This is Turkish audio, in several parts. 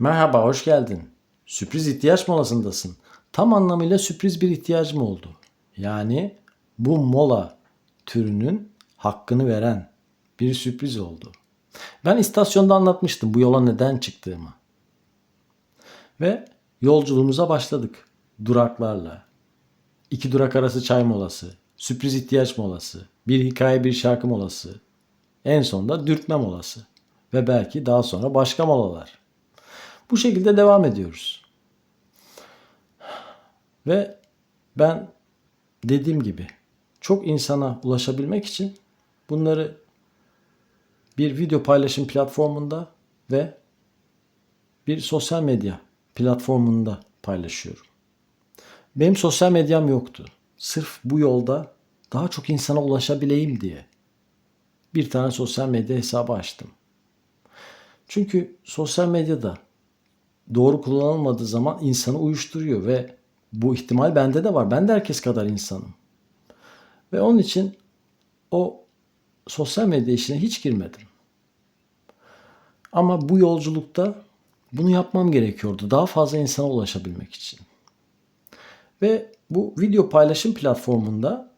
Merhaba, hoş geldin. Sürpriz ihtiyaç molasındasın. Tam anlamıyla sürpriz bir ihtiyacım oldu. Yani bu mola türünün hakkını veren bir sürpriz oldu. Ben istasyonda anlatmıştım bu yola neden çıktığımı. Ve yolculuğumuza başladık duraklarla. İki durak arası çay molası, sürpriz ihtiyaç molası, bir hikaye bir şarkı molası, en sonunda dürtme molası ve belki daha sonra başka molalar. Bu şekilde devam ediyoruz. Ve ben dediğim gibi çok insana ulaşabilmek için bunları bir video paylaşım platformunda ve bir sosyal medya platformunda paylaşıyorum. Benim sosyal medyam yoktu. Sırf bu yolda daha çok insana ulaşabileyim diye bir tane sosyal medya hesabı açtım. Çünkü sosyal medyada doğru kullanılmadığı zaman insanı uyuşturuyor ve bu ihtimal bende de var. Ben de herkes kadar insanım. Ve onun için o sosyal medya işine hiç girmedim. Ama bu yolculukta bunu yapmam gerekiyordu. Daha fazla insana ulaşabilmek için. Ve bu video paylaşım platformunda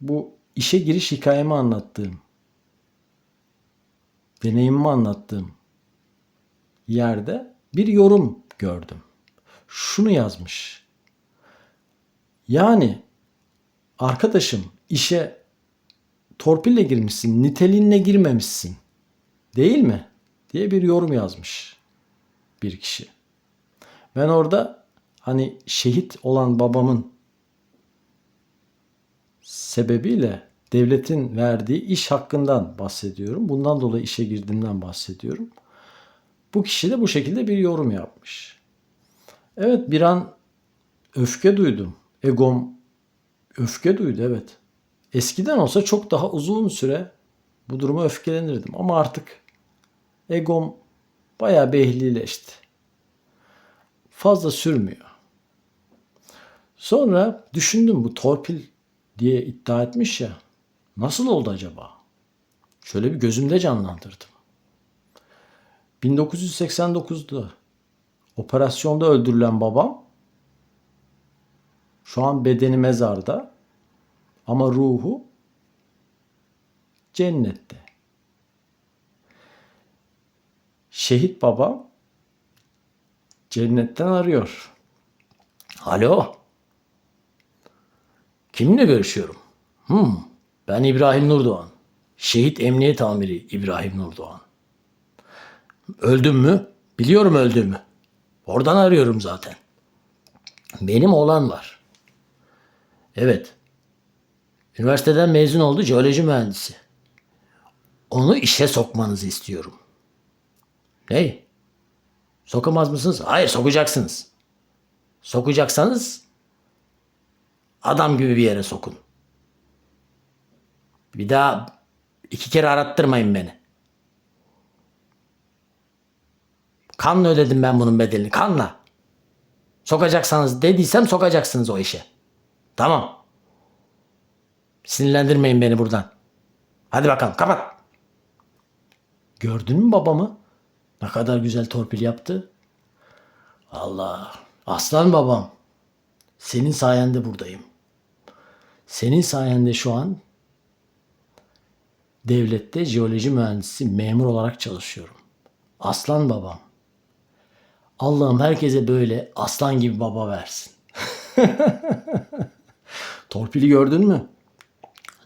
bu işe giriş hikayemi anlattığım, deneyimimi anlattığım yerde bir yorum gördüm. Şunu yazmış. Yani arkadaşım işe torpille girmişsin, niteliğinle girmemişsin. Değil mi? diye bir yorum yazmış bir kişi. Ben orada hani şehit olan babamın sebebiyle devletin verdiği iş hakkından bahsediyorum. Bundan dolayı işe girdiğimden bahsediyorum. Bu kişi de bu şekilde bir yorum yapmış. Evet bir an öfke duydum. Egom öfke duydu evet. Eskiden olsa çok daha uzun süre bu duruma öfkelenirdim. Ama artık egom bayağı behlileşti. Fazla sürmüyor. Sonra düşündüm bu torpil diye iddia etmiş ya. Nasıl oldu acaba? Şöyle bir gözümde canlandırdım. 1989'da operasyonda öldürülen babam şu an bedeni mezarda ama ruhu cennette. Şehit babam cennetten arıyor. Alo. Kiminle görüşüyorum? Hmm, ben İbrahim Nurdoğan. Şehit Emniyet Amiri İbrahim Nurdoğan. Öldüm mü? Biliyorum öldüğümü. Oradan arıyorum zaten. Benim oğlan var. Evet. Üniversiteden mezun oldu jeoloji mühendisi. Onu işe sokmanızı istiyorum. Ne? Sokamaz mısınız? Hayır sokacaksınız. Sokacaksanız adam gibi bir yere sokun. Bir daha iki kere arattırmayın beni. Kanla ödedim ben bunun bedelini. Kanla. Sokacaksanız dediysem sokacaksınız o işe. Tamam. Sinirlendirmeyin beni buradan. Hadi bakalım kapat. Gördün mü babamı? Ne kadar güzel torpil yaptı. Allah. Aslan babam. Senin sayende buradayım. Senin sayende şu an devlette jeoloji mühendisi memur olarak çalışıyorum. Aslan babam. Allah'ım herkese böyle aslan gibi baba versin. Torpili gördün mü?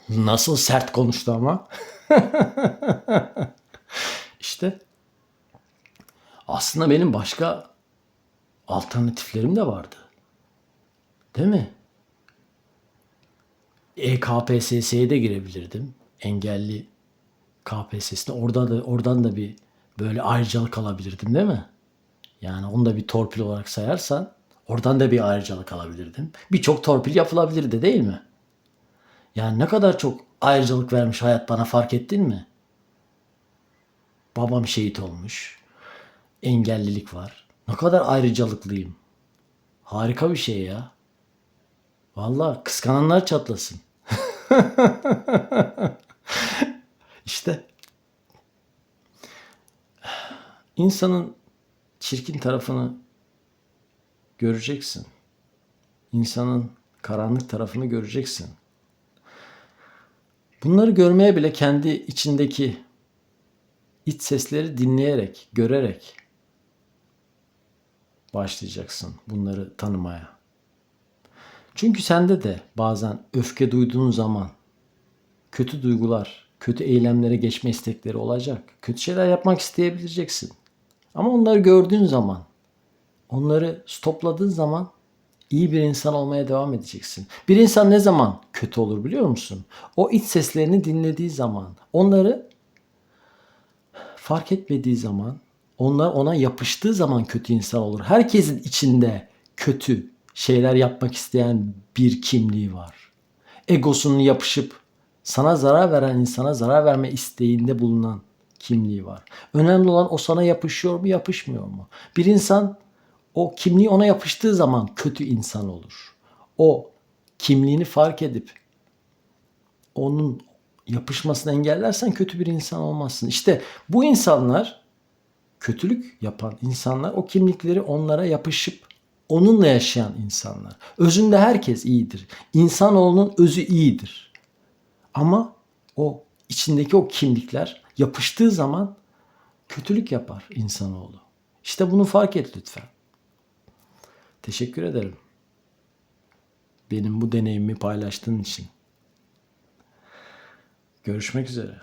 Nasıl sert konuştu ama. işte aslında benim başka alternatiflerim de vardı. Değil mi? EKPSS'ye de girebilirdim. Engelli KPSS'ne. Orada da oradan da bir böyle ayrıcalık alabilirdim değil mi? Yani onu da bir torpil olarak sayarsan oradan da bir ayrıcalık alabilirdim. Birçok torpil yapılabilirdi değil mi? Yani ne kadar çok ayrıcalık vermiş hayat bana fark ettin mi? Babam şehit olmuş. Engellilik var. Ne kadar ayrıcalıklıyım. Harika bir şey ya. Vallahi kıskananlar çatlasın. işte insanın çirkin tarafını göreceksin. İnsanın karanlık tarafını göreceksin. Bunları görmeye bile kendi içindeki iç sesleri dinleyerek, görerek başlayacaksın bunları tanımaya. Çünkü sende de bazen öfke duyduğun zaman kötü duygular, kötü eylemlere geçme istekleri olacak. Kötü şeyler yapmak isteyebileceksin. Ama onları gördüğün zaman, onları stopladığın zaman iyi bir insan olmaya devam edeceksin. Bir insan ne zaman kötü olur biliyor musun? O iç seslerini dinlediği zaman, onları fark etmediği zaman, onlar ona yapıştığı zaman kötü insan olur. Herkesin içinde kötü şeyler yapmak isteyen bir kimliği var. Egosunun yapışıp sana zarar veren insana zarar verme isteğinde bulunan kimliği var. Önemli olan o sana yapışıyor mu, yapışmıyor mu? Bir insan o kimliği ona yapıştığı zaman kötü insan olur. O kimliğini fark edip onun yapışmasını engellersen kötü bir insan olmazsın. İşte bu insanlar kötülük yapan insanlar o kimlikleri onlara yapışıp onunla yaşayan insanlar. Özünde herkes iyidir. İnsanoğlunun özü iyidir. Ama o içindeki o kimlikler yapıştığı zaman kötülük yapar insanoğlu. İşte bunu fark et lütfen. Teşekkür ederim. Benim bu deneyimimi paylaştığın için. Görüşmek üzere.